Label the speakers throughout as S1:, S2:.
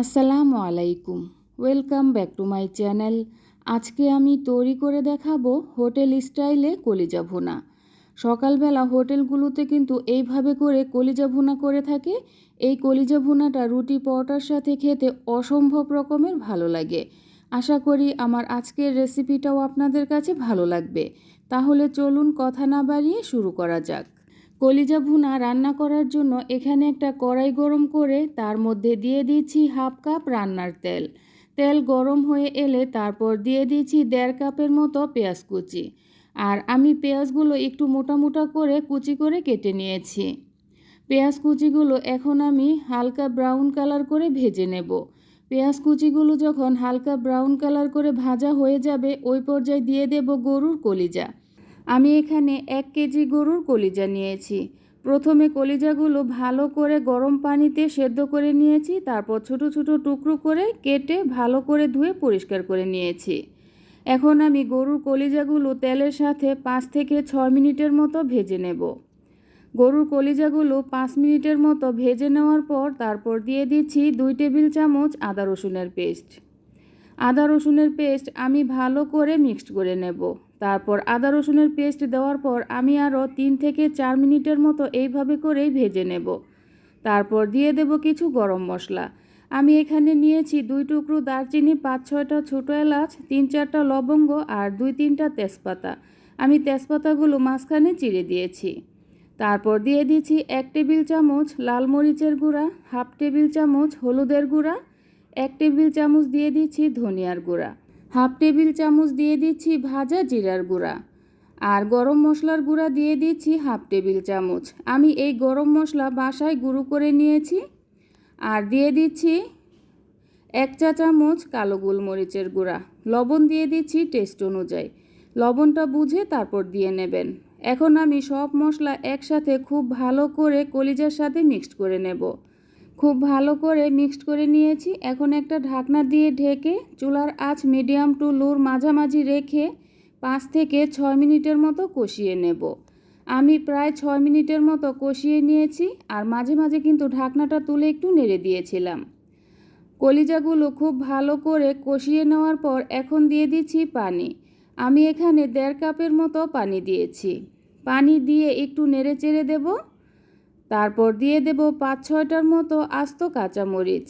S1: আসসালামু আলাইকুম। Welcome back to my channel আজকে আমি তৈরি করে দেখাবো হোটেল স্টাইলে কলিজা ভুনা। সকালবেলা হোটেলগুলোতে কিন্তু এইভাবে করে কলিজা ভুনা করে থাকে। এই কলিজা ভুনাটা রুটি পরোটার সাথে খেতে অসম্ভব রকমের ভালো লাগে। আশা করি আমার আজকের রেসিপিটাও আপনাদের কাছে ভালো লাগবে। তাহলে চলুন কথা না বাড়িয়ে শুরু করা যাক। কলিজা ভুনা রান্না করার জন্য এখানে একটা কড়াই গরম করে তার মধ্যে দিয়ে দিচ্ছি হাফ কাপ রান্নার তেল। তেল গরম হয়ে এলে তারপর দিয়ে দিচ্ছি দেড় কাপের মতো পেঁয়াজ কুচি। আর আমি পেঁয়াজগুলো একটু মোটা মোটা করে কুচি করে কেটে নিয়েছি। পেঁয়াজ কুচিগুলো এখন আমি হালকা ব্রাউন কালার করে ভেজে নেব। পেঁয়াজ কুচিগুলো যখন হালকা ব্রাউন কালার করে ভাজা হয়ে যাবে, ওই পর্যায়ে দিয়ে দেব গরুর কলিজা। আমি এখানে এক কেজি গরুর কলিজা নিয়েছি। প্রথমে কলিজাগুলো ভালো করে গরম পানিতে সেদ্ধ করে নিয়েছি, তারপর ছোট ছোট টুকরো করে কেটে ভালো করে ধুয়ে পরিষ্কার করে নিয়েছি। এখন আমি গরুর কলিজাগুলো তেলের সাথে পাঁচ থেকে ছয় মিনিটের মতো ভেজে নেব। গরুর কলিজাগুলো পাঁচ মিনিটের মতো ভেজে নেওয়ার পর তারপর দিয়ে দিচ্ছি দুই টেবিল চামচ আদা রসুনের পেস্ট। আদা রসুনের পেস্ট আমি ভালো করে মিক্সড করে নেব। তারপর আদা রসুনের পেস্ট দেওয়ার পর আমি আরও তিন থেকে চার মিনিটের মতো এইভাবে করেই ভেজে নেব। তারপর দিয়ে দেব কিছু গরম মশলা। আমি এখানে নিয়েছি দুই টুকরো দারচিনি, পাঁচ ছয়টা ছোটো এলাচ, তিন চারটা লবঙ্গ আর দুই তিনটা তেজপাতা। আমি তেজপাতাগুলো মাঝখানে চিড়ে দিয়েছি। তারপর দিয়ে দিচ্ছি এক টেবিল চামচ লাল মরিচের গুঁড়া, হাফ টেবিল চামচ হলুদের গুঁড়া, এক টেবিল চামচ দিয়ে দিচ্ছি ধনিয়ার গুঁড়া। হাফ টেবিল চামচ দিয়ে দিচ্ছি ভাজা জিরার গুঁড়া আর গরম মশলার গুঁড়া দিয়ে দিচ্ছি হাফ টেবিল চামচ। আমি এই গরম মশলা বাসায় গুঁড়ো করে নিয়েছি আর দিয়ে দিচ্ছি এক চা চামচ কালো গোলমরিচের গুঁড়া। লবণ দিয়ে দিচ্ছি টেস্ট অনুযায়ী। লবণটা বুঝে তারপর দিয়ে নেবেন। এখন আমি সব মশলা একসাথে খুব ভালো করে কলিজার সাথে মিক্সড করে নেব। খুব ভালো করে মিক্সড করে নিয়েছি। এখন একটা ঢাকনা দিয়ে ঢেকে চুলার আঁচ মিডিয়াম টু লোর মাঝামাঝি রেখে পাঁচ থেকে ছয় মিনিটের মতো কষিয়ে নেব। আমি প্রায় ছয় মিনিটের মতো কষিয়ে নিয়েছি আর মাঝে মাঝে কিন্তু ঢাকনাটা তুলে একটু নেড়ে দিয়েছিলাম। কলিজাগুলো খুব ভালো করে কষিয়ে নেওয়ার পর এখন দিয়ে দিচ্ছি পানি। আমি এখানে দেড় কাপের মতো পানি দিয়েছি। পানি দিয়ে একটু নেড়ে চেড়ে দেবো। তারপর দিয়ে দেব পাঁচ ছয়টার মতো আস্ত কাঁচামরিচ।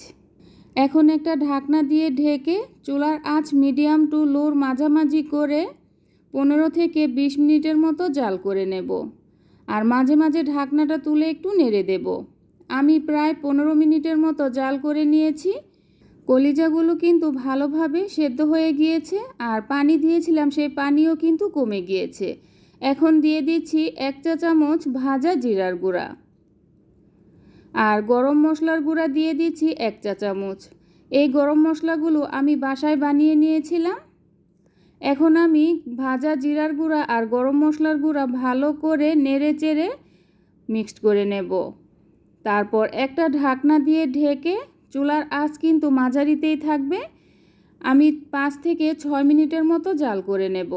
S1: এখন একটা ঢাকনা দিয়ে ঢেকে চুলার আঁচ মিডিয়াম টু লোর মাঝামাঝি করে পনেরো থেকে বিশ মিনিটের মতো জাল করে নেব। আর মাঝে মাঝে ঢাকনাটা তুলে একটু নেড়ে দেব। আমি প্রায় পনেরো মিনিটের মতো জাল করে নিয়েছি। কলিজাগুলো কিন্তু ভালোভাবে সেদ্ধ হয়ে গিয়েছে আর পানি দিয়েছিলাম, সেই পানিও কিন্তু কমে গিয়েছে। এখন দিয়ে দিচ্ছি এক চা চামচ ভাজা জিরার গুঁড়া। আর গরম মশলার গুঁড়া দিয়ে দিচ্ছি এক চা চামচ। এই গরম মশলাগুলো আমি বাসায় বানিয়ে নিয়েছিলাম। এখন আমি ভাজা জিরার গুঁড়া আর গরম মশলার গুঁড়া ভালো করে নেড়ে চেড়ে মিক্সড করে নেব। তারপর একটা ঢাকনা দিয়ে ঢেকে চুলার আঁচ কিন্তু মাঝারিতেই থাকবে। আমি পাঁচ থেকে ছয় মিনিটের মতো জাল করে নেব।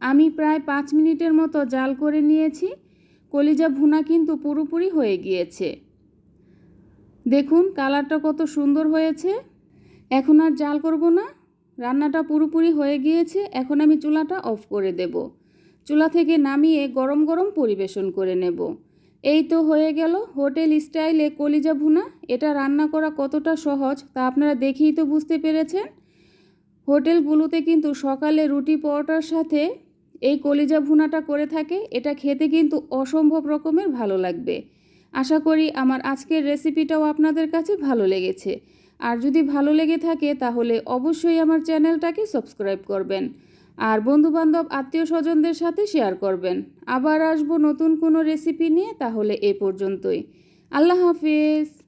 S1: আমি প্রায় পাঁচ মিনিটের মতো জাল করে নিয়েছি। কলিজা ভুনা কিন্তু পুরোপুরি হয়ে গিয়েছে। দেখুন, কালারটা কত সুন্দর হয়েছে। এখন আর জাল করব না। রান্নাটা পুরোপুরি হয়ে গিয়েছে। এখন আমি চুলাটা অফ করে দেব। চুলা থেকে নামিয়ে গরম গরম পরিবেশন করে নেব। এই তো হয়ে গেল হোটেল স্টাইলে কলিজা ভুনা। এটা রান্না করা কতটা সহজ তা আপনারা দেখেই তো বুঝতে পেরেছেন। হোটেলগুলোতে কিন্তু সকালে রুটি পরোটার সাথে এই কলিজা ভুনাটা করে থাকে। এটা খেতে কিন্তু অসম্ভব রকমের ভালো লাগবে। আশা করি আমার আজকের রেসিপিটাও আপনাদের কাছে ভালো লেগেছে। আর যদি ভালো লেগে থাকে, তাহলে অবশ্যই আমার চ্যানেলটাকে সাবস্ক্রাইব করবেন। আর বন্ধুবান্ধব আত্মীয় স্বজনদের সাথে শেয়ার করবেন। আবার আসব নতুন কোনো রেসিপি নিয়ে, তাহলে এ পর্যন্তই। আল্লাহ হাফিজ।